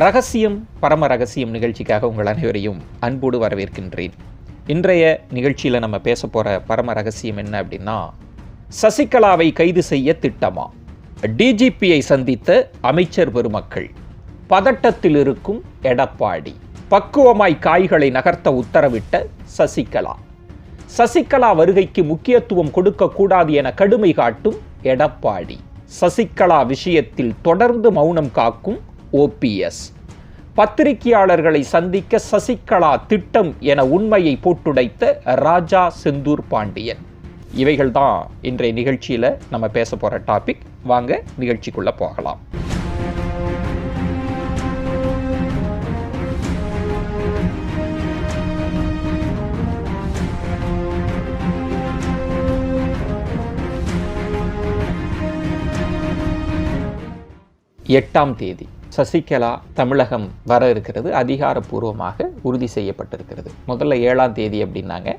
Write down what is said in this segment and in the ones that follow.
ரகசியம் பரம ரகசியம் நிகழ்ச்சிக்காக உங்கள் அனைவரையும் அன்போடு வரவேற்கின்றேன். இன்றைய நிகழ்ச்சியில் நம்ம பேச போகிற பரம ரகசியம் என்ன அப்படின்னா சசிகலாவை கைது செய்ய திட்டமா? டிஜிபியை சந்தித்த அமைச்சர் பெருமக்கள் பதட்டத்தில் இருக்கும் எடப்பாடி பக்குவமாய் காய்களை நகர்த்த உத்தரவிட்ட சசிகலா. சசிகலா வருகைக்கு முக்கியத்துவம் கொடுக்கக்கூடாது என கடுமை காட்டும் எடப்பாடி. சசிகலா விஷயத்தில் தொடர்ந்து மௌனம் காக்கும் ஓபிஎஸ் பத்திரிகையாளர்களை சந்திக்க சசிகலா திட்டம் என உண்மையை போட்டுடைத்த ராஜா செந்தூர் பாண்டியன். இவைகள் தான் இன்றைய நிகழ்ச்சியில் நம்ம பேச போகிற டாபிக் வாங்க நிகழ்ச்சிக்குள்ளே போகலாம். எட்டாம் தேதி சசிகலா தமிழகம் வர இருக்கிறது அதிகாரப்பூர்வமாக உறுதி செய்யப்பட்டிருக்கிறது. முதல்ல ஏழாம் தேதி அப்படின்னாங்க.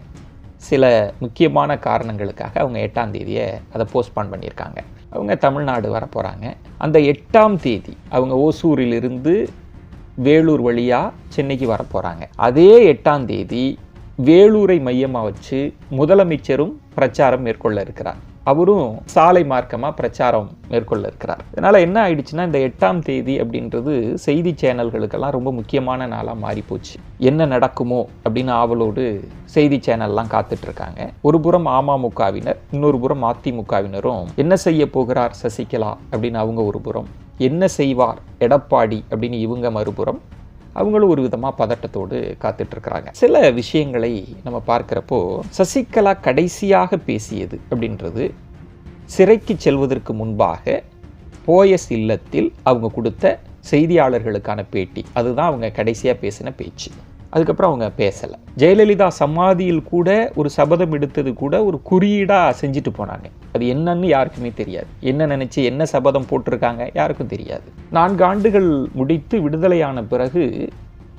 சில முக்கியமான காரணங்களுக்காக அவங்க எட்டாம் தேதியை அதை போஸ்ட்பான் பண்ணியிருக்காங்க. அவங்க தமிழ்நாடு வர போகிறாங்க அந்த எட்டாம் தேதி அவங்க ஓசூரிலிருந்து வேலூர் வழியாக சென்னைக்கு வர போகிறாங்க அதே எட்டாம் தேதி வேலூரை மையமாக வச்சு முதலமைச்சரும் பிரச்சாரம் மேற்கொள்ள இருக்கிறார். அவரும் சாலை மார்க்கமாக பிரச்சாரம் மேற்கொள்ள இருக்கிறார். இதனால் என்ன ஆயிடுச்சுன்னா இந்த எட்டாம் தேதி அப்படின்றது செய்தி சேனல்களுக்கெல்லாம் ரொம்ப முக்கியமான நாளாக மாறி போச்சு. என்ன நடக்குமோ அப்படின்னு ஆவலோடு செய்தி சேனல்லாம் காத்துட்ருக்காங்க ஒரு புறம் அமமுகவினர் இன்னொரு புறம் அதிமுகவினரும் என்ன செய்ய போகிறார் சசிகலா அப்படின்னு அவங்க ஒரு புறம் என்ன செய்வார் எடப்பாடி அப்படின்னு இவங்க மறுபுறம் அவங்களும் ஒரு விதமாக பதட்டத்தோடு காத்துட்ருக்குறாங்க. சில விஷயங்களை நம்ம பார்க்குறப்போ சசிகலா கடைசியாக பேசியது அப்படின்றது சிறைக்கு செல்வதற்கு முன்பாக போயஸ் இல்லத்தில் அவங்க கொடுத்த செய்தியாளர்களுக்கான பேட்டி. அதுதான் அவங்க கடைசியாக பேசின பேச்சு. அதுக்கப்புறம் அவங்க பேசலை. ஜெயலலிதா சமாதியில் கூட ஒரு சபதம் எடுத்தது கூட ஒரு குறியீடாக செஞ்சுட்டு போனாங்க. அது என்னன்னு யாருக்குமே தெரியாது. என்ன நினச்சி என்ன சபதம் போட்டிருக்காங்க யாருக்கும் தெரியாது. நான்கு ஆண்டுகள் முடித்து விடுதலையான பிறகு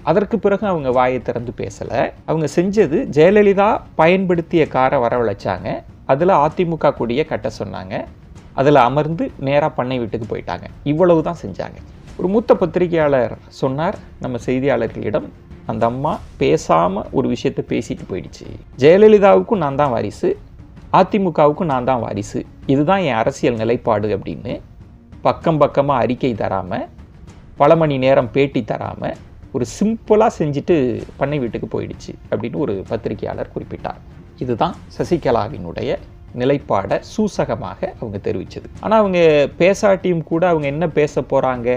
அதற்கு பிறகு அவங்க வாயை திறந்து பேசலை. அவங்க செஞ்சது ஜெயலலிதா பயன்படுத்திய காரை வரவழைச்சாங்க. அதில் அதிமுக கொடியை கட்ட சொன்னாங்க. அதில் அமர்ந்து நேராக பண்ணை வீட்டுக்கு போயிட்டாங்க. இவ்வளவு தான் செஞ்சாங்க. ஒரு மூத்த பத்திரிகையாளர் சொன்னார் நம்ம செய்தியாளர்களிடம் அந்த அம்மா பேசாமல் ஒரு விஷயத்தை பேசிட்டு போயிடுச்சு. ஜெயலலிதாவுக்கும் நான் தான் வாரிசு அதிமுகவுக்கும் நான் தான் வாரிசு. இதுதான் என் அரசியல் நிலைப்பாடு அப்படின்னு பக்கம் பக்கமாக அறிக்கை தராமல் பல மணி நேரம் பேட்டி தராமல் ஒரு சிம்பிளாக செஞ்சுட்டு பண்ணை வீட்டுக்கு போயிடுச்சு அப்படின்னு ஒரு பத்திரிகையாளர் குறிப்பிட்டார். இதுதான் சசிகலாவினுடைய நிலைப்பாடை சூசகமாக அவங்க தெரிவித்தது ஆனால் அவங்க பேசாட்டியும் கூட அவங்க என்ன பேச போகிறாங்க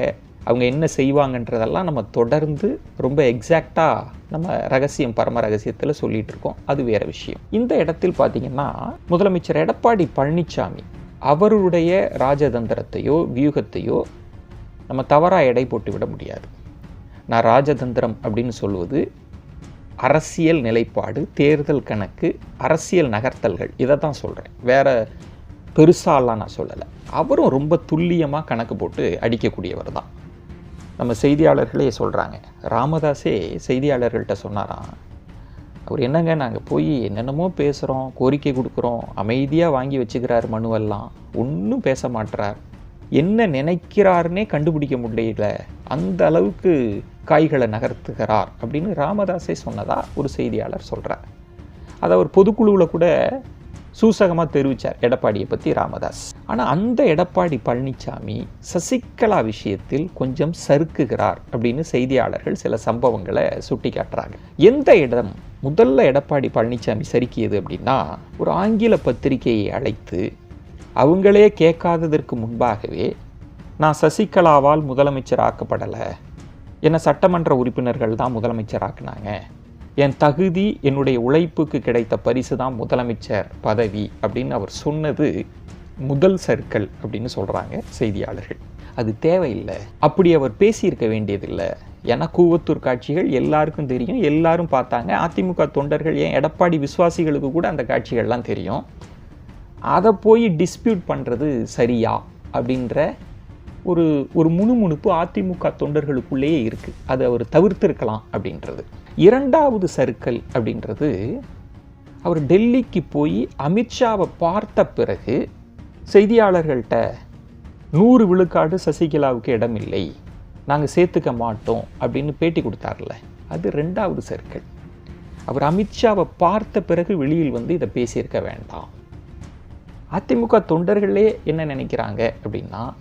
அவங்க என்ன செய்வாங்கன்றதெல்லாம் நம்ம தொடர்ந்து ரொம்ப எக்ஸாக்டாக நம்ம ரகசியம் பரம ரகசியத்தில் சொல்லிகிட்ருக்கோம் இருக்கோம் அது வேறு விஷயம். இந்த இடத்தில் பார்த்தீங்கன்னா முதலமைச்சர் எடப்பாடி பழனிசாமி அவருடைய ராஜதந்திரத்தையோ வியூகத்தையோ நம்ம தவறாக எடை போட்டு விட முடியாது. நான் ராஜதந்திரம் அப்படின்னு சொல்வது அரசியல் நிலைப்பாடு தேர்தல் கணக்கு அரசியல் நகர்த்தல்கள். இதை தான் சொல்கிறேன் வேறு பெருசாலாம் நான் சொல்லலை. அவரும் ரொம்ப துல்லியமாக கணக்கு போட்டு அடிக்கக்கூடியவர் தான். நம்ம செய்தியாளர்களே சொல்கிறாங்க ராமதாஸே செய்தியாளர்கள்ட்ட சொன்னாராம். அவர் என்னங்க நாங்கள் போய் என்னென்னமோ பேசுகிறோம் கோரிக்கை கொடுக்குறோம் அமைதியாக வாங்கி வச்சுக்கிறார் மனுவெல்லாம் ஒன்றும் பேச மாட்டுறார் என்ன நினைக்கிறாருன்னே கண்டுபிடிக்க முடியல. அந்த அளவுக்கு காய்களை நகர்த்துகிறார் அப்படின்னு ராமதாஸே சொன்னதாக ஒரு செய்தியாளர் சொல்கிறார் அதை அவர் பொதுக்குழுவில் கூட சூசகமாக தெரிவித்தார் எடப்பாடியை பற்றி ராமதாஸ். ஆனால் அந்த எடப்பாடி பழனிசாமி சசிகலா விஷயத்தில் கொஞ்சம் சறுக்குகிறார் அப்படின்னு செய்தியாளர்கள் சில சம்பவங்களை சுட்டி காட்டுறாங்க எந்த இடம் முதல்ல எடப்பாடி பழனிசாமி சறுக்கியது அப்படின்னா ஒரு ஆங்கில பத்திரிகையை அழைத்து அவங்களே கேட்காததற்கு முன்பாகவே நான் சசிகலாவால் முதலமைச்சர் ஆக்கப்படலை என்னை சட்டமன்ற உறுப்பினர்கள் தான் முதலமைச்சர் ஆக்குனாங்க என் தகுதி என்னுடைய உழைப்புக்கு கிடைத்த பரிசு தான் முதலமைச்சர் பதவி அப்படின்னு அவர் சொன்னது முதல் சர்க்கிள் அப்படின்னு சொல்கிறாங்க செய்தியாளர்கள். அது தேவையில்லை. அப்படி அவர் பேசியிருக்க வேண்டியதில்லை. ஏன்னா கூவத்தூர் காட்சிகள் எல்லாருக்கும் தெரியும். எல்லாரும் பார்த்தாங்க. அதிமுக தொண்டர்கள் ஏன் எடப்பாடி விசுவாசிகளுக்கு கூட அந்த காட்சிகள்லாம் தெரியும். அதை போய் டிஸ்பியூட் பண்ணுறது சரியா அப்படின்ற ஒரு ஒரு முணுமுணுப்பு அதிமுக தொண்டர்களுக்குள்ளேயே இருக்குது அதை அவர் தவிர்த்திருக்கலாம் அப்படின்றது. இரண்டாவது சர்க்கிள் அப்படின்றது அவர் டெல்லிக்கு போய் அமித்ஷாவை பார்த்த பிறகு செய்தியாளர்கள்ட்ட நூறு விழுக்காடு சசிகலாவுக்கு இடமில்லை நாங்கள் சேர்த்துக்க மாட்டோம் அப்படின்னு பேட்டி கொடுத்தார்ல. அது ரெண்டாவது சர்க்கிள் அவர் அமித்ஷாவை பார்த்த பிறகு வெளியில் வந்து இதை பேசியிருக்க வேண்டாம். அதிமுக தொண்டர்களே என்ன நினைக்கிறாங்க அப்படின்னா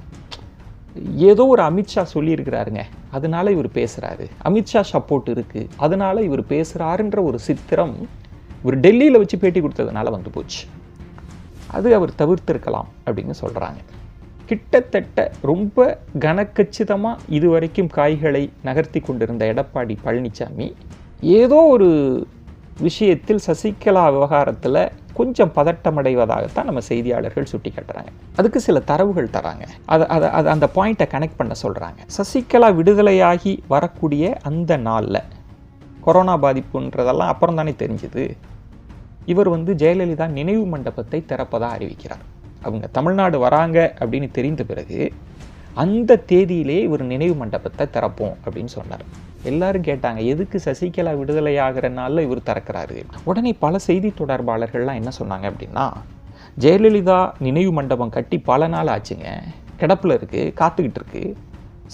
ஏதோ ஒரு அமித்ஷா சொல்லியிருக்கிறாருங்க. அதனால இவர் பேசுகிறாரு அமித்ஷா சப்போர்ட் இருக்குது அதனால இவர் பேசுகிறாருன்ற ஒரு சித்திரம் இவர் டெல்லியில் வச்சு பேட்டி கொடுத்ததுனால வந்து போச்சு. அது அவர் தவிர்த்திருக்கலாம் அப்படின்னு சொல்கிறாங்க கிட்டத்தட்ட ரொம்ப கனக்கச்சிதமாக இதுவரைக்கும் காய்களை நகர்த்தி கொண்டிருந்த எடப்பாடி பழனிசாமி ஏதோ ஒரு விஷயத்தில் சசிகலா விவகாரத்தில் கொஞ்சம் பதட்டமடைவதாகத்தான் நம்ம செய்தியாளர்கள் சுட்டி காட்டுறாங்க அதுக்கு சில தரவுகள் தராங்க. அதை அதை அதை அந்த பாயிண்ட்டை கனெக்ட் பண்ண சொல்கிறாங்க சசிகலா விடுதலையாகி வரக்கூடிய அந்த நாளில் கொரோனா பாதிப்புன்றதெல்லாம் அப்புறம் தானே தெரிஞ்சுது. இவர் வந்து ஜெயலலிதா நினைவு மண்டபத்தை திறப்பதாக அறிவிக்கிறார். அவங்க தமிழ்நாடு வராங்க அப்படின்னு தெரிந்த பிறகு அந்த தேதியிலே இவர் நினைவு மண்டபத்தை திறப்போம் அப்படின்னு சொன்னார். எல்லாரும் கேட்டாங்க எதுக்கு சசிகலா விடுதலை ஆகிற நாளில் இவர் திறக்கிறாரு? உடனே பல செய்தி தொடர்பாளர்கள்லாம் என்ன சொன்னாங்க அப்படின்னா ஜெயலலிதா நினைவு மண்டபம் கட்டி பல நாள் ஆச்சுங்க. கிடப்பில் இருக்குது காத்துக்கிட்டு இருக்கு.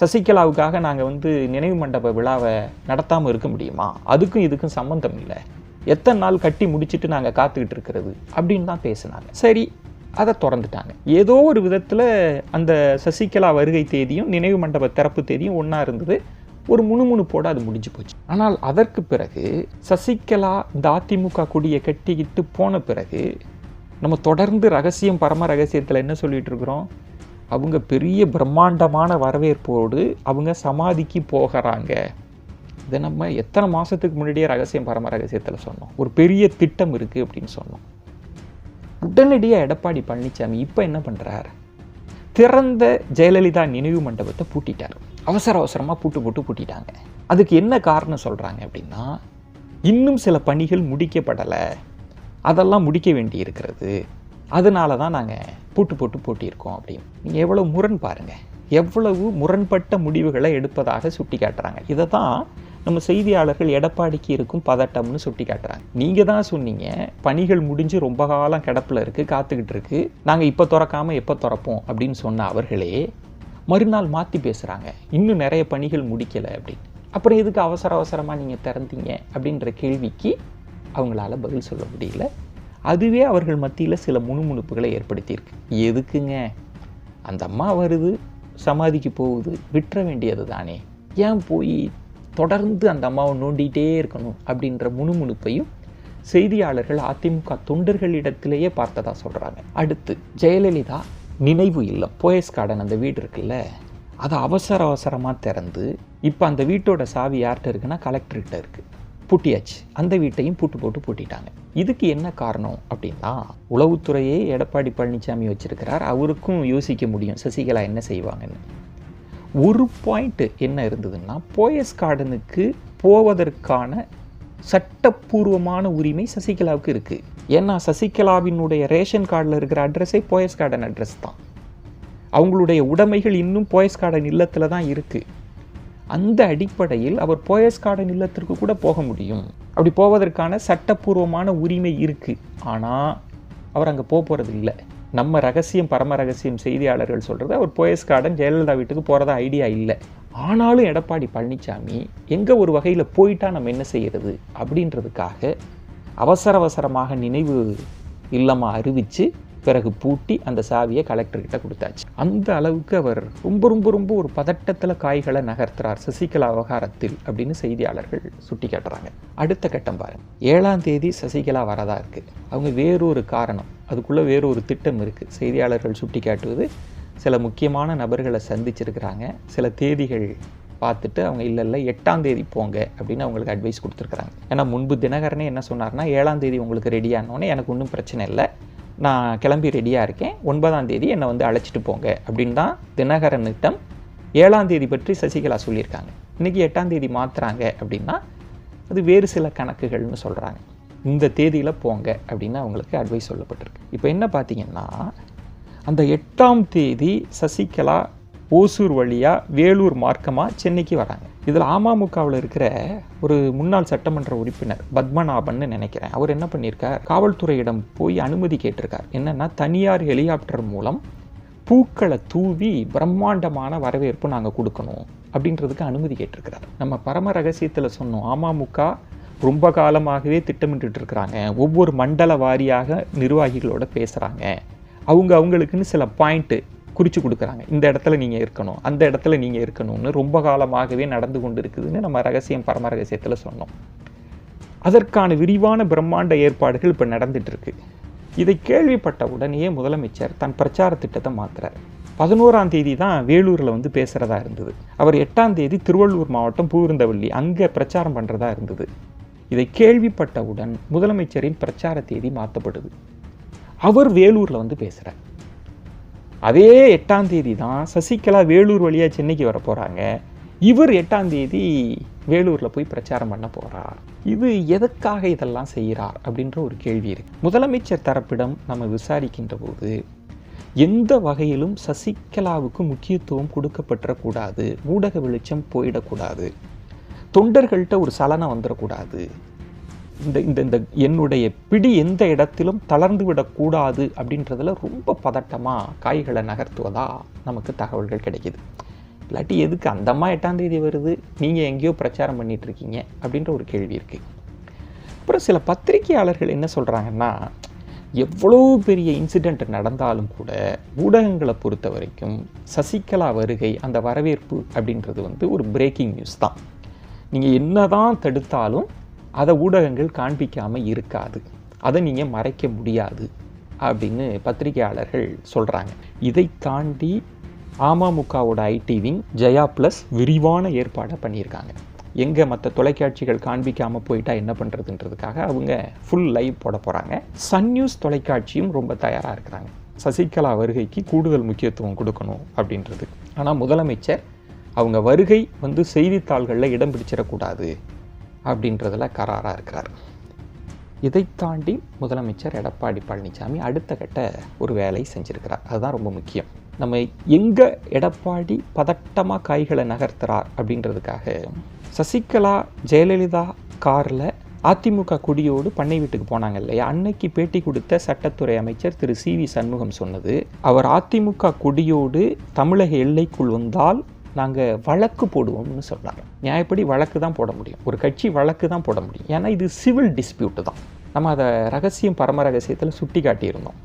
சசிகலாவுக்காக நாங்கள் வந்து நினைவு மண்டப விழாவை நடத்தாமல் இருக்க முடியுமா? அதுக்கும் இதுக்கும் சம்மந்தம் இல்லை. எத்தனை நாள் கட்டி முடிச்சுட்டு நாங்கள் காத்துக்கிட்டு இருக்கிறது? அப்படின்னு தான் பேசினாங்க. சரி அதை திறந்துட்டாங்க. ஏதோ ஒரு விதத்தில் அந்த சசிகலா வருகை தேதியும் நினைவு மண்டப திறப்பு தேதியும் ஒன்றா இருந்தது. ஒரு முணுமுணுப்போடு அது முடிஞ்சு போச்சு. ஆனால் அதற்கு பிறகு சசிகலா இந்த அதிமுக கொடியை கட்டிக்கிட்டு போன பிறகு நம்ம தொடர்ந்து ரகசியம் பரம ரகசியத்தில் என்ன சொல்லிகிட்டு இருக்கிறோம்? அவங்க பெரிய பிரம்மாண்டமான வரவேற்போடு அவங்க சமாதிக்கு போகிறாங்க. இதை நம்ம எத்தனை மாதத்துக்கு முன்னாடியே ரகசியம் பரம ரகசியத்தில் சொன்னோம். ஒரு பெரிய திட்டம் இருக்குது அப்படின்னு சொன்னோம். உடனடியாக எடப்பாடி பழனிசாமி இப்போ என்ன பண்ணுறார் திறந்த ஜெயலலிதா நினைவு மண்டபத்தை பூட்டிட்டார். அவசர அவசரமாக பூட்டு போட்டு பூட்டிட்டாங்க. அதுக்கு என்ன காரணம் சொல்கிறாங்க அப்படின்னா இன்னும் சில பணிகள் முடிக்கப்படலை. அதெல்லாம் முடிக்க வேண்டி இருக்கிறது. அதனால தான் நாங்கள் பூட்டு போட்டு பூட்டியிருக்கோம் அப்படின்னு. நீங்கள் எவ்வளோ முரண் பாருங்கள் எவ்வளவு முரண்பட்ட முடிவுகளை எடுப்பதாக சுட்டி காட்டுறாங்க இதை தான் நம்ம செய்தியாளர்கள் எடப்பாடிக்கு இருக்கும் பதட்டம்னு சுட்டி காட்டுறாங்க நீங்கள் தான் சொன்னீங்க பணிகள் முடிஞ்சு ரொம்ப காலம் கிடப்பில் இருக்குது காத்துக்கிட்டு இருக்கு. நாங்கள் இப்போ திறக்காமல் எப்போ திறப்போம் அப்படின்னு சொன்ன அவர்களே மறுநாள் மாற்றி பேசுகிறாங்க இன்னும் நிறைய பணிகள் முடிக்கலை அப்படின்னு. அப்புறம் எதுக்கு அவசர அவசரமாக நீங்கள் திறந்தீங்க அப்படின்ற கேள்விக்கு அவங்களால பதில் சொல்ல முடியல. அதுவே அவர்கள் மத்தியில் சில முணுமுணுப்புகளை ஏற்படுத்தியிருக்கு. எதுக்குங்க? அந்த அம்மா வருது சமாதிக்கு போகுது விட்டுற வேண்டியது தானே. ஏன் போய் தொடர்ந்து அந்த அம்மாவை நோண்டிகிட்டே இருக்கணும் அப்படின்ற முணுமுணுப்பையும் செய்தியாளர்கள் அதிமுக தொண்டர்களிடத்திலேயே பார்த்ததா சொல்கிறாங்க அடுத்து ஜெயலலிதா நினைவு இல்லை. போயஸ் கார்டன் அந்த வீடு இருக்குல்ல அதை அவசர அவசரமாக திறந்து இப்போ அந்த வீட்டோட சாவி யார்கிட்ட இருக்குன்னா கலெக்டர்கிட்ட இருக்குது பூட்டியாச்சு. அந்த வீட்டையும் பூட்டு போட்டு பூட்டிட்டாங்க. இதுக்கு என்ன காரணம் அப்படின்னா உளவுத்துறையே எடப்பாடி பழனிசாமி வச்சுருக்கிறார். அவருக்கும் யோசிக்க முடியும் சசிகலா என்ன செய்வாங்கன்னு. ஒரு பாயிண்ட்டு என்ன இருந்ததுன்னா போயஸ் கார்டனுக்கு போவதற்கான சட்டப்பூர்வமான உரிமை சசிகலாவுக்கு இருக்குது ஏன்னா சசிகலாவினுடைய ரேஷன் கார்டில் இருக்கிற அட்ரஸே போயஸ் கார்டன் அட்ரஸ் தான். அவங்களுடைய உடைமைகள் இன்னும் போயஸ் கார்டன் இல்லத்தில் தான் இருக்குது அந்த அடிப்படையில் அவர் போயஸ் கார்டன் இல்லத்திற்கு கூட போக முடியும். அப்படி போவதற்கான சட்டப்பூர்வமான உரிமை இருக்குது ஆனால் அவர் அங்கே போக போகிறது இல்லை. நம்ம ரகசியம் பரம ரகசியம் செய்தியாளர்கள் சொல்கிறது அவர் போயஸ் கார்டன் ஜெயலலிதா வீட்டுக்கு போகிறதா ஐடியா இல்லை. ஆனாலும் எடப்பாடி பழனிசாமி எங்கே ஒரு வகையில் போயிட்டா நம்ம என்ன செய்கிறது அப்படின்றதுக்காக அவசர அவசரமாக நினைவு இல்லமாக அறிவித்து பிறகு பூட்டி அந்த சாவியை கலெக்டர்கிட்ட கொடுத்தாச்சு. அந்த அளவுக்கு அவர் ரொம்ப ரொம்ப ரொம்ப ஒரு பதட்டத்தில் காய்களை நகர்த்துறார். சசிகலா விவகாரத்தில் அப்படின்னு செய்தியாளர்கள் சுட்டி காட்டுறாங்க. அடுத்த கட்டம் பாருங்க ஏழாம் தேதி சசிகலா வரதா இருக்குது அவங்க வேறொரு காரணம். அதுக்குள்ளே வேறொரு திட்டம் இருக்குது செய்தியாளர்கள் சுட்டி காட்டுவது சில முக்கியமான நபர்களை சந்திச்சிருக்கிறாங்க. சில தேதிகள் பார்த்துட்டு அவங்க இல்லை இல்லை எட்டாம் தேதி போங்க அப்படின்னு அவங்களுக்கு அட்வைஸ் கொடுத்துருக்குறாங்க. ஏன்னா முன்பு தினகரனே என்ன சொன்னார்னா ஏழாம் தேதி உங்களுக்கு ரெடியானோடனே எனக்கு ஒன்றும் பிரச்சனை இல்லை. நான் கிளம்பி ரெடியாக இருக்கேன். ஒன்பதாம் தேதி என்னை வந்து அழைச்சிட்டு போங்க அப்படின்னு தான் தினகரனிட்டம் ஏழாம் தேதி பற்றி சசிகலா சொல்லியிருக்காங்க. இன்றைக்கி எட்டாம் தேதி மாற்றுறாங்க அப்படின்னா அது வேறு சில கணக்குகள்னு சொல்கிறாங்க இந்த தேதியில் போங்க அப்படின்னு அவங்களுக்கு அட்வைஸ் சொல்லப்பட்டிருக்கு. இப்போ என்ன பார்த்தீங்கன்னா அந்த எட்டாம் தேதி சசிகலா ஓசூர் வழியாக வேலூர் மார்க்கமாக சென்னைக்கு வராங்க. இதில் அமமுகவில் இருக்கிற ஒரு முன்னாள் சட்டமன்ற உறுப்பினர் பத்மநாபன் நினைக்கிறேன். அவர் என்ன பண்ணியிருக்கார் காவல்துறையிடம் போய் அனுமதி கேட்டிருக்கார். என்னென்னா தனியார் ஹெலிகாப்டர் மூலம் பூக்களை தூவி பிரம்மாண்டமான வரவேற்பு நாங்கள் கொடுக்கணும் அப்படின்றதுக்கு அனுமதி கேட்டிருக்கிறார். நம்ம பரம ரகசியத்தில் சொன்னோம் அமமுக ரொம்ப காலமாகவே திட்டமிட்டுட்டு இருக்கிறாங்க. ஒவ்வொரு மண்டல வாரியாக நிர்வாகிகளோட பேசுகிறாங்க அவங்க அவங்களுக்குன்னு சில பாயிண்ட்டு குறித்து கொடுக்குறாங்க. இந்த இடத்துல நீங்கள் இருக்கணும் அந்த இடத்துல நீங்கள் இருக்கணும்னு ரொம்ப காலமாகவே நடந்து கொண்டு இருக்குதுன்னு நம்ம ரகசியம் பரம ரகசியத்தில் சொன்னோம். அதற்கான விரிவான பிரம்மாண்ட ஏற்பாடுகள் இப்போ நடந்துகிட்ருக்கு இதை கேள்விப்பட்ட உடனேயே முதலமைச்சர் தன் பிரச்சார திட்டத்தை மாற்றுறார் பதினோராம் தேதி தான் வேலூரில் வந்து பேசுகிறதா இருந்தது. அவர் எட்டாம் தேதி திருவள்ளூர் மாவட்டம் பூவிருந்தவள்ளி அங்கே பிரச்சாரம் பண்ணுறதா இருந்தது. இதை கேள்விப்பட்டவுடன் முதலமைச்சரின் பிரச்சார தேதி மாற்றப்படுது அவர் வேலூரில் வந்து பேசுகிறார் அதே எட்டாம் தேதி தான் சசிகலா வேலூர் வழியாக சென்னைக்கு வர போகிறாங்க இவர் எட்டாம் தேதி வேலூரில் போய் பிரச்சாரம் பண்ண போகிறார் இது எதற்காக இதெல்லாம் செய்கிறார் அப்படின்ற ஒரு கேள்வி இருக்கு. முதலமைச்சர் தரப்பிடம் நம்ம விசாரிக்கின்ற போது எந்த வகையிலும் சசிகலாவுக்கு முக்கியத்துவம் கொடுக்கப்பட்டுறக்கூடாது ஊடக வெளிச்சம் போயிடக்கூடாது. தொண்டர்கள்ட்ட ஒரு சலனம் வந்துடக்கூடாது இந்த இந்த இந்த என்னுடைய பிடி எந்த இடத்திலும் தளர்ந்து விடக்கூடாது அப்படின்றதுல ரொம்ப பதட்டமாக காய்களை நகர்த்துவதா நமக்கு தகவல்கள் கிடைக்குது. இல்லாட்டி எதுக்கு அந்த அம்மா எட்டாம் தேதி வருது நீங்கள் எங்கேயோ பிரச்சாரம் பண்ணிகிட்ருக்கீங்க இருக்கீங்க அப்படின்ற ஒரு கேள்வி இருக்குது அப்புறம் சில பத்திரிகையாளர்கள் என்ன சொல்கிறாங்கன்னா எவ்வளோ பெரிய இன்சிடெண்ட் நடந்தாலும் கூட ஊடகங்களை பொறுத்த வரைக்கும் சசிகலா வருகை அந்த வரவேற்பு அப்படின்றது வந்து ஒரு பிரேக்கிங் நியூஸ் தான். நீங்கள் என்னதான் தடுத்தாலும் அதை ஊடகங்கள் காண்பிக்காமல் இருக்காது. அதை நீங்கள் மறைக்க முடியாது அப்படின்னு பத்திரிகையாளர்கள் சொல்கிறாங்க இதை தாண்டி அமமுகவோட ஐடி விங் ஜெயா ப்ளஸ் விரிவான ஏற்பாடை பண்ணியிருக்காங்க. எங்கே மற்ற தொலைக்காட்சிகள் காண்பிக்காமல் போயிட்டா என்ன பண்ணுறதுன்றதுக்காக அவங்க ஃபுல் லைவ் போட போகிறாங்க சன் நியூஸ் தொலைக்காட்சியும் ரொம்ப தயாராக இருக்கிறாங்க. சசிகலா வருகைக்கு கூடுதல் முக்கியத்துவம் கொடுக்கணும் அப்படின்றது. ஆனால் முதலமைச்சர் அவங்க வருகை வந்து செய்தித்தாள்களில் இடம் பிடிச்சிடக்கூடாது. அப்படின்றதில் கராராக இருக்கிறார். இதை தாண்டி முதலமைச்சர் எடப்பாடி பழனிசாமி அடுத்த கட்ட ஒரு வேலை செஞ்சுருக்கிறார். அதுதான் ரொம்ப முக்கியம். நம்ம எங்கே எடப்பாடி பதட்டமாக காய்களை நகர்த்துறார் அப்படின்றதுக்காக சசிகலா ஜெயலலிதா காரில் அதிமுக கொடியோடு பண்ணை வீட்டுக்கு போனாங்க இல்லையா? அன்னைக்கு பேட்டி கொடுத்த சட்டத்துறை அமைச்சர் திரு சி வி சண்முகம் சொன்னது அவர் அதிமுக கொடியோடு தமிழக எல்லைக்குள் வந்தால் நாங்கள் வழக்கு போடுவோம்னு சொன்னார் நியாயப்படி வழக்கு தான் போட முடியும்? ஒரு கட்சி வழக்கு தான் போட முடியும். ஏன்னா இது சிவில் டிஸ்பியூட்டு தான். நம்ம அதை ரகசியம் பரம ரகசியத்தில் சுட்டி காட்டியிருந்தோம்.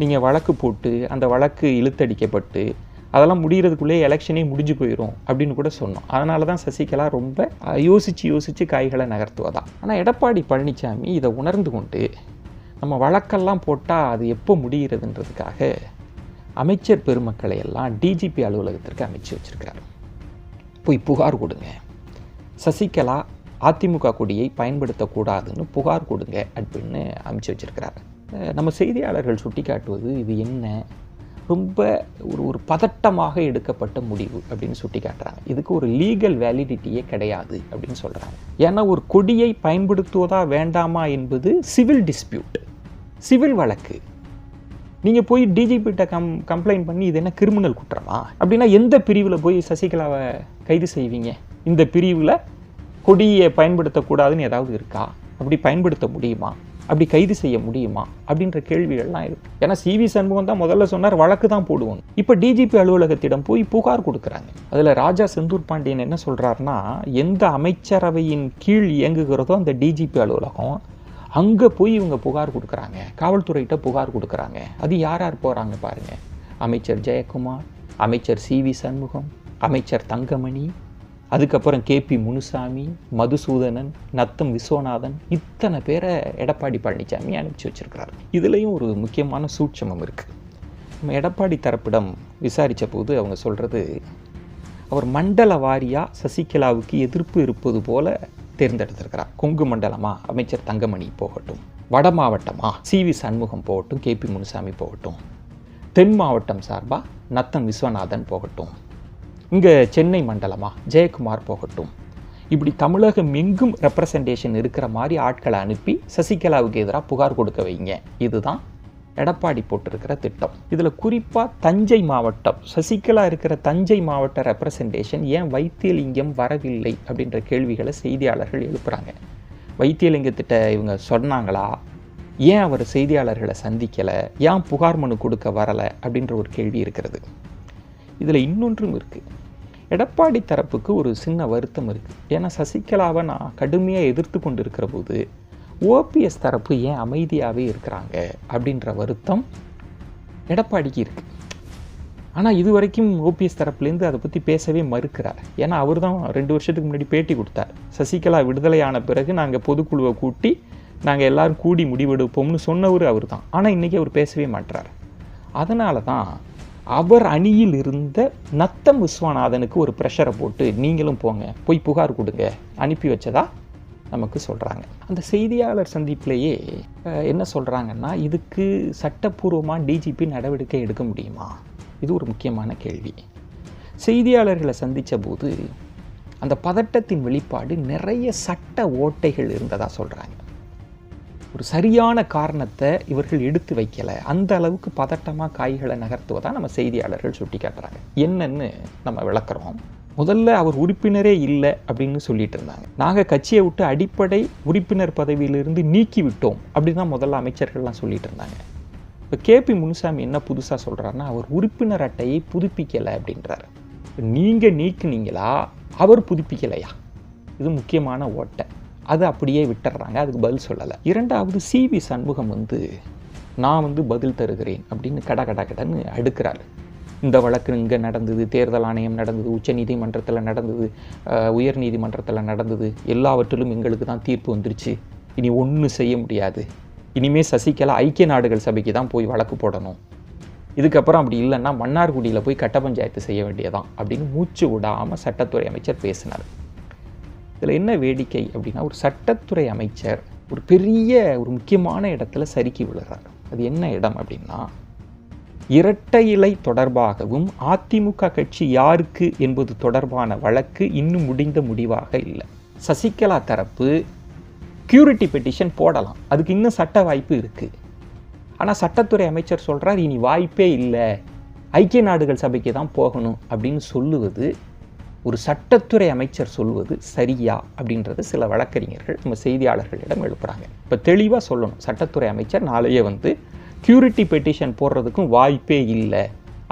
நீங்கள் வழக்கு போட்டு அந்த வழக்கு இழுத்தடிக்கப்பட்டு அதெல்லாம் முடிகிறதுக்குள்ளே எலெக்ஷனே முடிஞ்சு போயிடும் அப்படின்னு கூட சொன்னோம். அதனால தான் சசிகலா ரொம்ப யோசித்து யோசித்து காய்களை நகர்த்துவதா ஆனால் எடப்பாடி பழனிசாமி இதை உணர்ந்து கொண்டு நம்ம வழக்கெல்லாம் போட்டால் அது எப்போ முடிகிறதுன்றதுக்காக அமைச்சர் பெருமக்களை எல்லாம் டிஜிபி அலுவலகத்திற்கு அமைச்சு வச்சிருக்காரு போய் புகார் கொடுங்க. சசிகலா அதிமுக கொடியை பயன்படுத்தக்கூடாதுன்னு புகார் கொடுங்க அப்படின்னு அமைச்சு வச்சிருக்கிறாரு. நம்ம செய்தியாளர்கள் சுட்டிக்காட்டுவது இது என்ன? ரொம்ப ஒரு ஒரு பதட்டமாக எடுக்கப்பட்ட முடிவு அப்படின்னு சுட்டி காட்டுறாங்க இதுக்கு ஒரு லீகல் வேலிடிட்டியே கிடையாது அப்படின்னு சொல்கிறாங்க ஏன்னா ஒரு கொடியை பயன்படுத்துவதா வேண்டாமா என்பது சிவில் டிஸ்பியூட் சிவில் வழக்கு. நீங்கள் போய் டிஜிபிட்ட கம் கம்ப்ளைண்ட் பண்ணி இது என்ன கிரிமினல் குற்றமா? அப்படின்னா எந்த பிரிவில் போய் சசிகலாவை கைது செய்வீங்க? இந்த பிரிவில் கொடியை பயன்படுத்தக்கூடாதுன்னு ஏதாவது இருக்கா? அப்படி பயன்படுத்த முடியுமா? அப்படி கைது செய்ய முடியுமா? அப்படின்ற கேள்விகள்லாம் இருக்கு. ஏன்னா சிவி சண்முகம் தான் முதல்ல சொன்னார் வழக்கு தான் போடுவோம். இப்போ டிஜிபி அலுவலகத்திடம் போய் புகார் கொடுக்குறாங்க. அதில் ராஜா செந்தூர் பாண்டியன் என்ன சொல்கிறாருன்னா எந்த அமைச்சரவையின் கீழ் இயங்குகிறதோ அந்த டிஜிபி அலுவலகம் அங்கே போய் இவங்க புகார் கொடுக்குறாங்க. காவல்துறையிட்ட புகார் கொடுக்குறாங்க. அது யார் யார் போகிறாங்க பாருங்க. அமைச்சர் ஜெயக்குமார் அமைச்சர் சி வி சண்முகம் அமைச்சர் தங்கமணி அதுக்கப்புறம் கேபி முனுசாமி மதுசூதனன் நத்தம் விஸ்வநாதன் இத்தனை பேரை எடப்பாடி பழனிசாமி அனுப்பிச்சு வச்சுருக்கிறார். இதுலேயும் ஒரு முக்கியமான சூட்சமம் இருக்குது நம்ம எடப்பாடி தரப்பிடம் விசாரித்த போது அவங்க சொல்கிறது அவர் மண்டல வாரியாக சசிகலாவுக்கு எதிர்ப்பு இருப்பது போல தேர்ந்தெடுத்திருக்கிறார். கொங்கு மண்டலமா? அமைச்சர் தங்கமணி போகட்டும். வட மாவட்டமா? சி வி சண்முகம் போகட்டும். கேபி முனுசாமி போகட்டும். தென் மாவட்டம் சார்பாக நத்தம் விஸ்வநாதன் போகட்டும். இங்கே சென்னை மண்டலமா? ஜெயக்குமார் போகட்டும். இப்படி தமிழகம் எங்கும் ரெப்ரசன்டேஷன் இருக்கிற மாதிரி ஆட்களை அனுப்பி சசிகலாவுக்கு எதிராக புகார் கொடுக்க வைங்க. இதுதான் எடப்பாடி போட்டிருக்கிற திட்டம். இதில் குறிப்பாக தஞ்சை மாவட்டம் சசிகலா இருக்கிற தஞ்சை மாவட்ட ரெப்ரசன்டேஷன் ஏன் வைத்தியலிங்கம் வரவில்லை அப்படின்ற கேள்விகளை செய்தியாளர்கள் எழுப்புகிறாங்க வைத்தியலிங்கத்திட்ட இவங்க சொன்னாங்களா? ஏன் அவர் செய்தியாளர்களை சந்திக்கலை? ஏன் புகார் மனு கொடுக்க வரலை அப்படின்ற ஒரு கேள்வி இருக்கிறது. இதில் இன்னொன்றும் இருக்குது எடப்பாடி தரப்புக்கு ஒரு சின்ன வருத்தம் இருக்குது ஏன்னா சசிகலாவை நான் கடுமையாக எதிர்த்து கொண்டு இருக்கிற போது ஓபிஎஸ் தரப்பு ஏன் அமைதியாகவே இருக்கிறாங்க அப்படின்ற வருத்தம் எடப்பாடிக்கு இருக்குது ஆனால் இது வரைக்கும் ஓபிஎஸ் தரப்புலேருந்து அதை பற்றி பேசவே மறுக்கிறார். ஏன்னா அவர் தான் ரெண்டு வருஷத்துக்கு முன்னாடி பேட்டி கொடுத்தார். சசிகலா விடுதலை ஆன பிறகு நாங்கள் பொதுக்குழுவை கூட்டி நாங்கள் எல்லோரும் கூடி முடிவெடுப்போம்னு சொன்னவர் அவர் தான் ஆனால் இன்றைக்கி அவர் பேசவே மாட்டார் அதனால தான் அவர் அணியில் இருந்த நத்தம் விஸ்வநாதனுக்கு ஒரு ப்ரெஷரை போட்டு நீங்களும் போங்க போய் புகார் கொடுங்க அனுப்பி வச்சதா? நமக்கு சொல்கிறாங்க அந்த செய்தியாளர் சந்திப்பிலேயே என்ன சொல்கிறாங்கன்னா இதுக்கு சட்டப்பூர்வமாக டிஜிபி நடவடிக்கை எடுக்க முடியுமா? இது ஒரு முக்கியமான கேள்வி. செய்தியாளர்களை சந்தித்த போது அந்த பதட்டத்தின் வெளிப்பாடு நிறைய சட்ட ஓட்டைகள் இருந்ததாக சொல்கிறாங்க ஒரு சரியான காரணத்தை இவர்கள் எடுத்து வைக்கலை. அந்த அளவுக்கு பதட்டமாக காய்களை நகர்த்துவதா நம்ம செய்தியாளர்கள் சுட்டி காட்டுறாங்க என்னன்னு நம்ம விளக்குறோம். முதல்ல அவர் உறுப்பினரே இல்லை அப்படின்னு சொல்லிட்டு இருந்தாங்க. நாங்கள் கட்சியை விட்டு அடிப்படை உறுப்பினர் பதவியிலிருந்து நீக்கி விட்டோம் அப்படின்னு தான் முதல்ல அமைச்சர்கள்லாம் சொல்லிட்டு இருந்தாங்க. இப்போ கேபி முனுசாமி என்ன புதுசாக சொல்கிறாருன்னா அவர் உறுப்பினர் அட்டையை புதுப்பிக்கலை அப்படின்றாரு. நீங்கள் நீக்குனீங்களா? அவர் புதுப்பிக்கலையா? இது முக்கியமான ஓட்டை. அது அப்படியே விட்டுறாங்க அதுக்கு பதில் சொல்லலை. இரண்டாவது சிவி சண்முகம் வந்து நான் வந்து பதில் தருகிறேன் அப்படின்னு கட கட கடன்னு அடுக்கிறாரு. இந்த வழக்கு இங்கே நடந்தது தேர்தல் ஆணையம் நடந்தது உச்ச நீதிமன்றத்தில் நடந்தது உயர் நீதிமன்றத்தில் நடந்தது எல்லாவற்றிலும் எங்களுக்கு தான் தீர்ப்பு வந்துருச்சு. இனி ஒன்றும் செய்ய முடியாது. இனிமே சசிகலா ஐக்கிய நாடுகள் சபைக்கு தான் போய் வழக்கு போடணும். இதுக்கப்புறம் அப்படி இல்லைன்னா மன்னார்குடியில் போய் கட்ட பஞ்சாயத்து செய்ய வேண்டியதான் அப்படின்னு மூச்சு விடாமல் சட்டத்துறை அமைச்சர் பேசினார். இதில் என்ன வேடிக்கை அப்படின்னா ஒரு சட்டத்துறை அமைச்சர் ஒரு பெரிய ஒரு முக்கியமான இடத்துல சறுக்கி விழுறார். அது என்ன இடம் அப்படின்னா இரட்டை இலை தொடர்பாகவும் அதிமுக கட்சி யாருக்கு என்பது தொடர்பான வழக்கு இன்னும் முடிந்த முடிவாக இல்லை. சசிகலா தரப்பு கியூரிட்டி பெட்டிஷன் போடலாம். அதுக்கு இன்னும் சட்ட வாய்ப்பு இருக்குது ஆனால் சட்டத்துறை அமைச்சர் சொல்கிறார் இனி வாய்ப்பே இல்லை. ஐக்கிய நாடுகள் சபைக்கு தான் போகணும் அப்படின்னு சொல்லுவது ஒரு சட்டத்துறை அமைச்சர் சொல்வது சரியா அப்படின்றது சில வழக்கறிஞர்கள் நம்ம செய்தியாளர்களிடம் எழுப்புகிறாங்க இப்போ தெளிவாக சொல்லணும். சட்டத்துறை அமைச்சர் நாளையே வந்து கியூரிட்டி பெட்டிஷன் போடுறதுக்கும் வாய்ப்பே இல்லை.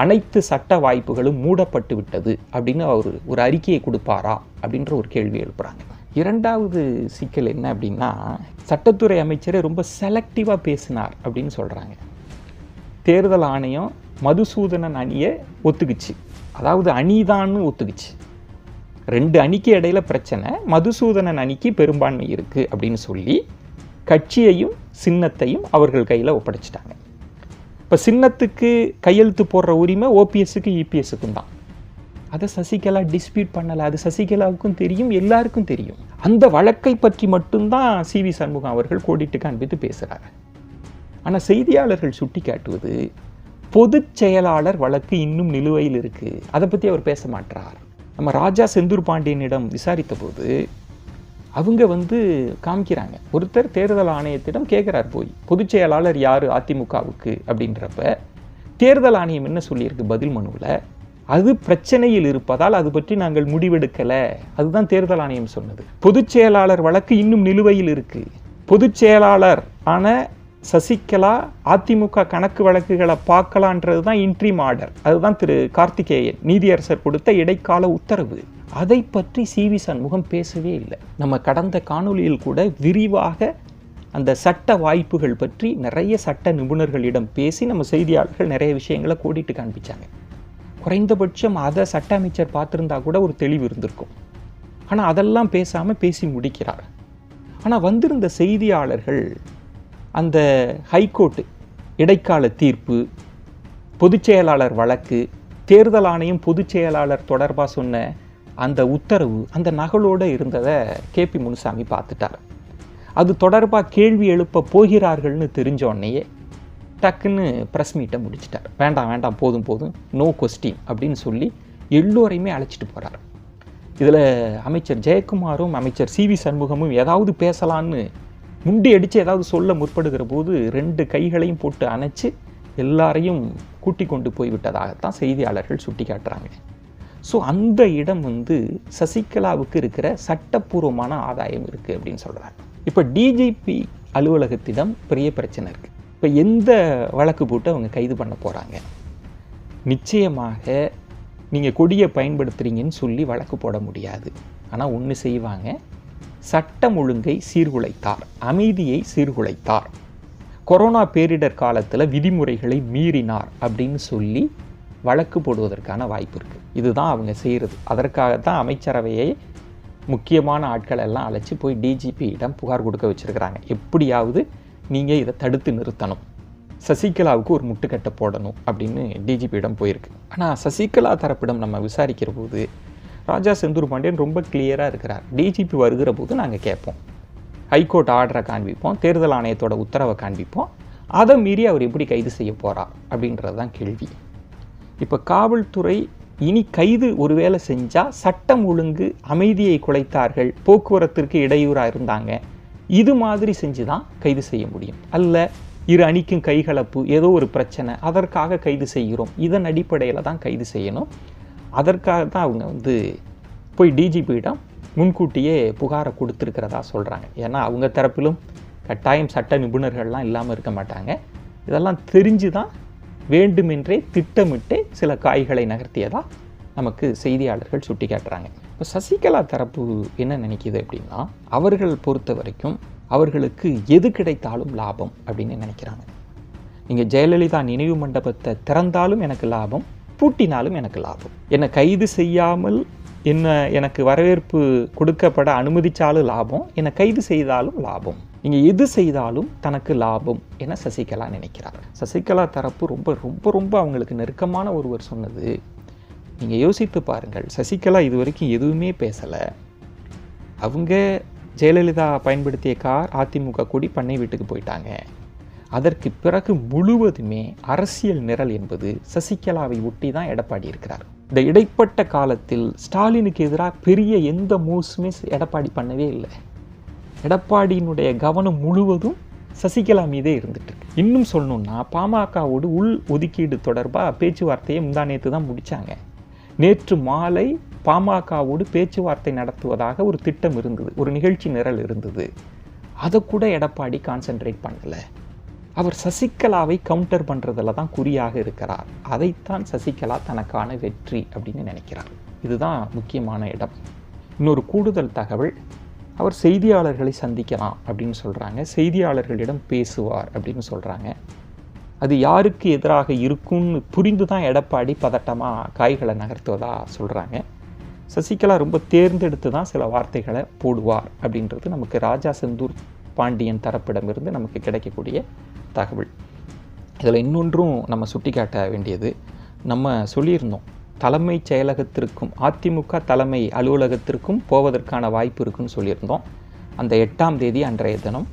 அனைத்து சட்ட வாய்ப்புகளும் மூடப்பட்டு விட்டது அப்படின்னு அவர் ஒரு அறிக்கையை கொடுப்பாரா அப்படின்ற ஒரு கேள்வி எழுப்புறாங்க. இரண்டாவது சிக்கல் என்ன அப்படின்னா சட்டத்துறை அமைச்சரே ரொம்ப செலக்டிவாக பேசினார் அப்படின்னு சொல்கிறாங்க தேர்தல் ஆணையம் மதுசூதனன் அணியை ஒத்துக்குச்சு. அதாவது அணிதான்னு ஒத்துக்குச்சு. ரெண்டு அணிக்கு இடையில பிரச்சனை மதுசூதனன் அணிக்கு பெரும்பான்மை இருக்குது அப்படின்னு சொல்லி கட்சியையும் சின்னத்தையும் அவர்கள் கையில் ஒப்படைச்சிட்டாங்க. இப்போ சின்னத்துக்கு கையெழுத்து போடுற உரிமை ஓபிஎஸ்க்கு இபிஎஸ்க்கும் தான். அதை சசிகலா டிஸ்பியூட் பண்ணலை. அது சசிகலாவுக்கும் தெரியும் எல்லாருக்கும் தெரியும். அந்த வழக்கை பற்றி மட்டும்தான் சி வி சண்முகம் அவர்கள் கோடிட்டு காண்பித்து பேசுகிறாங்க ஆனால் செய்தியாளர்கள் சுட்டி காட்டுவது பொதுச் செயலாளர் வழக்கு இன்னும் நிலுவையில் இருக்குது அதை பற்றி அவர் பேச மாட்டார் நம்ம ராஜா செந்தூர் பாண்டியனிடம் விசாரித்த போது அவங்க வந்து காமிக்கிறாங்க. ஒருத்தர் தேர்தல் ஆணையத்திடம் கேட்குறார் போய் பொதுச் செயலாளர் யார் அதிமுகவுக்கு? அப்படின்றப்ப தேர்தல் ஆணையம் என்ன சொல்லியிருக்கு பதில் மனுவில்? அது பிரச்சனையில் இருப்பதால் அது பற்றி நாங்கள் முடிவெடுக்கலை. அதுதான் தேர்தல் ஆணையம் சொன்னது. பொதுச் செயலாளர் வழக்கு இன்னும் நிலுவையில் இருக்குது பொதுச் செயலாளர் ஆன சசிகலா அதிமுக கணக்கு வழக்குகளை பார்க்கலான்றது தான் இன்ட்ரீம் ஆர்டர். அதுதான் திரு கார்த்திகேயன் நீதியரசர் கொடுத்த இடைக்கால உத்தரவு. அதை பற்றி சி வி சண்முகம் பேசவே இல்லை. நம்ம கடந்த காணொலியில் கூட விரிவாக அந்த சட்ட வாய்ப்புகள் பற்றி நிறைய சட்ட நிபுணர்களிடம் பேசி நம்ம செய்தியாளர்கள் நிறைய விஷயங்களை கோடிட்டு காண்பிச்சாங்க. குறைந்தபட்சம் அதை சட்ட அமைச்சர் பார்த்துருந்தா கூட ஒரு தெளிவு இருந்திருக்கும். ஆனால் அதெல்லாம் பேசாமல் பேசி முடிக்கிறார். ஆனால் வந்திருந்த செய்தியாளர்கள் அந்த ஹைகோர்ட்டு இடைக்கால தீர்ப்பு பொதுச் செயலாளர் வழக்கு தேர்தல் ஆணையம் பொதுச் செயலாளர் தொடர்பாக சொன்ன அந்த உத்தரவு அந்த நகலோடு இருந்ததை கேபி முனுசாமி பார்த்துட்டார். அது தொடர்பாக கேள்வி எழுப்ப போகிறார்கள்னு தெரிஞ்சோடனேயே டக்குன்னு ப்ரெஸ் மீட்டை முடிச்சிட்டார். வேண்டாம் வேண்டாம் போதும் போதும் நோ கொஸ்டின் அப்படின்னு சொல்லி எல்லோரையுமே அழைச்சிட்டு போகிறார் இதில் அமைச்சர் ஜெயக்குமாரும் அமைச்சர் சி வி சண்முகமும் ஏதாவது பேசலான்னு முண்டி அடித்து ஏதாவது சொல்ல முற்படுகிற போது ரெண்டு கைகளையும் போட்டு அணைச்சு எல்லாரையும் கூட்டி கொண்டு போய்விட்டதாகத்தான் செய்தியாளர்கள் சுட்டி காட்டுறாங்க ஸோ அந்த இடம் வந்து சசிகலாவுக்கு இருக்கிற சட்டப்பூர்வமான ஆதாயம் இருக்குது அப்படின்னு சொல்கிறாங்க இப்போ டிஜிபி அலுவலகத்திடம் பெரிய பிரச்சனை இருக்குது இப்போ எந்த வழக்கு போட்டு அவங்க கைது பண்ண போகிறாங்க நிச்சயமாக நீங்கள் கொடியை பயன்படுத்துகிறீங்கன்னு சொல்லி வழக்கு போட முடியாது. ஆனால் ஒன்று செய்வாங்க சட்டம் ஒழுங்கை சீர்குலைத்தார் அமைதியை சீர்குலைத்தார். கொரோனா பேரிடர் காலத்தில் விதிமுறைகளை மீறினார் அப்படின்னு சொல்லி வழக்கு போடுவதற்கான வாய்ப்பு இருக்குது இதுதான் அவங்க செய்கிறது அதற்காகத்தான் அமைச்சரவையை முக்கியமான ஆட்கள் எல்லாம் அழைச்சி போய் டிஜிபியிடம் புகார் கொடுக்க வச்சுருக்கிறாங்க. எப்படியாவது நீங்கள் இதை தடுத்து நிறுத்தணும். சசிகலாவுக்கு ஒரு முட்டுக்கட்டை போடணும் அப்படின்னு டிஜிபியிடம் போயிருக்கு. ஆனால் சசிகலா தரப்பிடம் நம்ம விசாரிக்கிற போது ராஜா செந்தூர் பாண்டியன் ரொம்ப கிளியராக இருக்கிறார். டிஜிபி வருகிற போது நாங்கள் கேட்போம். ஹைகோர்ட் ஆர்டரை காண்பிப்போம். தேர்தல் ஆணையத்தோட உத்தரவை காண்பிப்போம். அதை மீறி அவர் எப்படி கைது செய்ய போகிறார் அப்படின்றது தான் கேள்வி. இப்போ காவல்துறை இனி கைது ஒருவேளை செஞ்சால் சட்டம் ஒழுங்கு அமைதியை குலைத்தார்கள் போக்குவரத்திற்கு இடையூறாக இருந்தாங்க. இது மாதிரி செஞ்சு தான் கைது செய்ய முடியும். அல்ல இரு அணிக்கும் கைகலப்பு ஏதோ ஒரு பிரச்சனை அதற்காக கைது செய்கிறோம். இதன் அடிப்படையில் தான் கைது செய்யணும். அதற்காக தான் அவங்க வந்து போய் டிஜிபியிடம் முன்கூட்டியே புகாரை கொடுத்துருக்கிறதா சொல்கிறாங்க ஏன்னா அவங்க தரப்பிலும் கட்டாயம் சட்ட நிபுணர்கள்லாம் இல்லாமல் இருக்க மாட்டாங்க. இதெல்லாம் தெரிஞ்சு தான் வேண்டுமென்றே திட்டமிட்டு சில காய்களை நகர்த்தியதாக நமக்கு செய்தியாளர்கள் சுட்டி காட்டுறாங்க இப்போ சசிகலா தரப்பு என்ன நினைக்கிது அப்படின்னா அவர்கள் பொறுத்த வரைக்கும் அவர்களுக்கு எது கிடைத்தாலும் லாபம் அப்படின்னு நினைக்கிறாங்க. நீங்கள் ஜெயலலிதா நினைவு மண்டபத்தை திறந்தாலும் எனக்கு லாபம் பூட்டினாலும் எனக்கு லாபம். என்னை கைது செய்யாமல் என்ன எனக்கு வரவேற்பு கொடுக்கப்பட அனுமதித்தாலும் லாபம். என்னை கைது செய்தாலும் லாபம். நீங்கள் எது செய்தாலும் தனக்கு லாபம் என சசிகலா நினைக்கிறார். சசிகலா தரப்பு ரொம்ப ரொம்ப ரொம்ப அவங்களுக்கு நெருக்கமான ஒருவர் சொன்னது. நீங்கள் யோசித்து பாருங்கள் சசிகலா இது வரைக்கும் எதுவுமே பேசலை. அவங்க ஜெயலலிதா பயன்படுத்திய கார் அதிமுக கூடி பண்ணை வீட்டுக்கு போயிட்டாங்க. அதற்கு பிறகு முழுவதுமே அரசியல் நிரல் என்பது சசிகலாவை ஒட்டி தான் எடப்பாடி இருக்கிறார். இந்த இடைப்பட்ட காலத்தில் ஸ்டாலினுக்கு எதிராக பெரிய எந்த மூவ்ஸுமே எடப்பாடி பண்ணவே இல்லை. எடப்பாடியினுடைய கவனம் முழுவதும் சசிகலா மீதே இருந்துட்டு இருக்கு இன்னும் சொல்லணும்னா பாமகவோடு உள் ஒதுக்கீடு தொடர்பாக பேச்சுவார்த்தையை முந்தா நேற்று தான் முடித்தாங்க நேற்று மாலை பாமகவோடு பேச்சுவார்த்தை நடத்துவதாக ஒரு திட்டம் இருந்தது. ஒரு நிகழ்ச்சி நிரல் இருந்தது. அதை கூட எடப்பாடி கான்சென்ட்ரேட் பண்ணலை. அவர் சசிகலாவை கவுண்டர் பண்ணுறதுல தான் குறியாக இருக்கிறார். அதைத்தான் சசிகலா தனக்கான வெற்றி அப்படின்னு நினைக்கிறார். இதுதான் முக்கியமான இடம். இன்னொரு கூடுதல் தகவல் அவர் செய்தியாளர்களை சந்திக்கலாம் அப்படின்னு சொல்கிறாங்க செய்தியாளர்களிடம் பேசுவார் அப்படின்னு சொல்கிறாங்க அது யாருக்கு எதிராக இருக்கும்னு புரிந்து தான் எடப்பாடி பதட்டமாக காய்களை நகர்த்துவதா சொல்கிறாங்க சசிகலா ரொம்ப தேர்ந்தெடுத்து தான் சில வார்த்தைகளை போடுவார் அப்படின்றது நமக்கு ராஜா செந்தூர் பாண்டியன் தரப்பிடமிருந்து நமக்கு கிடைக்கக்கூடிய தகவல் இதில் இன்னொன்றும் நம்ம சுட்டிக்காட்ட வேண்டியது நம்ம சொல்லியிருந்தோம் தலைமைச் செயலகத்திற்கும் அதிமுக தலைமை அலுவலகத்திற்கும் போவதற்கான வாய்ப்பு இருக்குன்னு சொல்லியிருந்தோம். அந்த எட்டாம் தேதி அன்றைய தினம்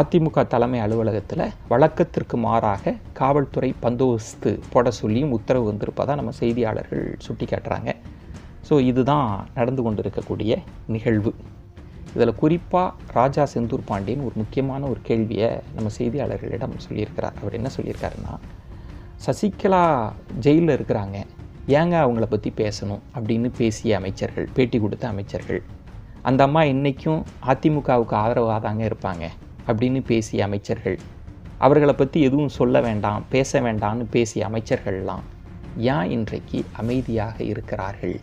அதிமுக தலைமை அலுவலகத்தில் வழக்கத்திற்கு மாறாக காவல்துறை பந்தோபஸ்து போட சொல்லியும் உத்தரவு வந்திருப்பதாக நம்ம செய்தியாளர்கள் சுட்டி காட்டுறாங்க ஸோ இதுதான் நடந்து கொண்டிருக்கக்கூடிய நிகழ்வு. இதில் குறிப்பாக ராஜா செந்தூர் பாண்டியன் ஒரு முக்கியமான ஒரு கேள்வியை நம்ம செய்தியாளர்களிடம் சொல்லியிருக்கிறார். அவர் என்ன சொல்லியிருக்காருன்னா சசிகலா ஜெயிலில் இருக்கிறாங்க. ஏங்க அவங்கள பற்றி பேசணும் அப்படின்னு பேசிய அமைச்சர்கள் பேட்டி கொடுத்த அமைச்சர்கள் அந்த அம்மா இன்றைக்கும் அதிமுகவுக்கு ஆதரவாக தாங்க இருப்பாங்க அப்படின்னு பேசிய அமைச்சர்கள் அவர்களை பற்றி எதுவும் சொல்ல வேண்டாம் பேச வேண்டாம்னு பேசிய அமைச்சர்கள்லாம் ஏன் இன்றைக்கு அமைதியாக இருக்கிறார்கள்?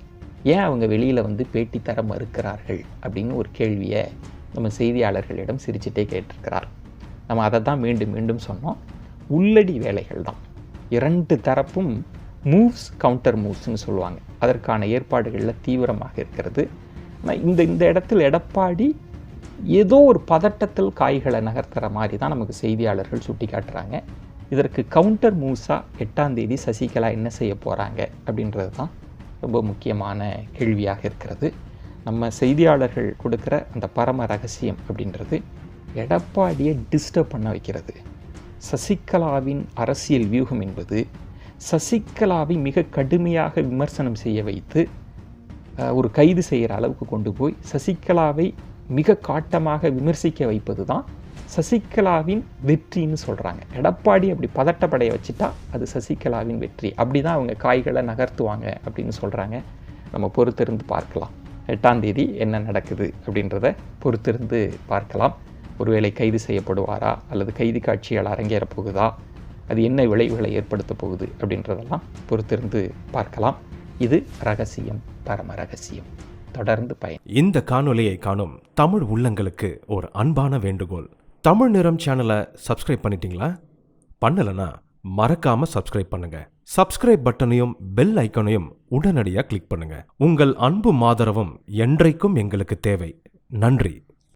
ஏன் அவங்க வெளியில் வந்து பேட்டி தர மறுக்கிறார்கள் அப்படின்னு ஒரு கேள்வியை நம்ம செய்தியாளர்களிடம் சிரிச்சிட்டே கேட்டிருக்கிறார். நம்ம அதை தான் மீண்டும் மீண்டும் சொன்னோம். உள்ளடி வேலைகள் தான். இரண்டு தரப்பும் மூவ்ஸ் கவுண்டர் மூவ்ஸ்னு சொல்லுவாங்க. அதற்கான ஏற்பாடுகளில் தீவிரமாக இருக்கிறது. ஆனால் இந்த இந்த இடத்தில் எடப்பாடி ஏதோ ஒரு பதட்டத்தில் காய்களை நகர்த்துற மாதிரி தான் நமக்கு செய்தியாளர்கள் சுட்டி காட்டுறாங்க இதற்கு கவுண்டர் மூவ்ஸாக எட்டாம் தேதி சசிகலா என்ன செய்ய போகிறாங்க அப்படின்றது தான் ரொம்ப முக்கியமான கேள்வியாக இருக்கிறது. நம்ம செய்தியாளர்கள் கொடுக்குற அந்த பரம ரகசியம் அப்படின்றது எடப்பாடியை டிஸ்டர்ப் பண்ண வைக்கிறது. சசிகலாவின் அரசியல் வியூகம் என்பது சசிகலாவை மிக கடுமையாக விமர்சனம் செய்ய வைத்து ஒரு கைது செய்கிற அளவுக்கு கொண்டு போய் சசிகலாவை மிக காட்டமாக விமர்சிக்க வைப்பது தான் சசிகலாவின் வெற்றின்னு சொல்கிறாங்க எடப்பாடி அப்படி பதட்டப்படைய வச்சுட்டா அது சசிகலாவின் வெற்றி. அப்படி தான் அவங்க காய்களை நகர்த்துவாங்க அப்படின்னு சொல்கிறாங்க நம்ம பொறுத்திருந்து பார்க்கலாம். எட்டாம் தேதி என்ன நடக்குது அப்படின்றத பொறுத்திருந்து பார்க்கலாம். ஒருவேளை கைது செய்யப்படுவாரா? அல்லது கைது காட்சிகள் அரங்கேறப் போகுதா? அது என்ன விளைவுகளை ஏற்படுத்தப் போகுது அப்படின்றதெல்லாம் பொறுத்திருந்து பார்க்கலாம். இது ரகசியம் பரம ரகசியம். தொடர்ந்து பயன் இந்த காணொலியை காணும் தமிழ் உள்ளங்களுக்கு ஒரு அன்பான வேண்டுகோள். தமிழ் நிறம் சேனலை சப்ஸ்கிரைப் பண்ணிட்டீங்களா? பண்ணலனா மறக்காம சப்ஸ்கிரைப் பண்ணுங்க. சப்ஸ்கிரைப் பட்டனையும் பெல் ஐக்கனையும் உடனடியாக கிளிக் பண்ணுங்க. உங்கள் அன்பு மாதரவும் என்றைக்கும் எங்களுக்கு தேவை. நன்றி.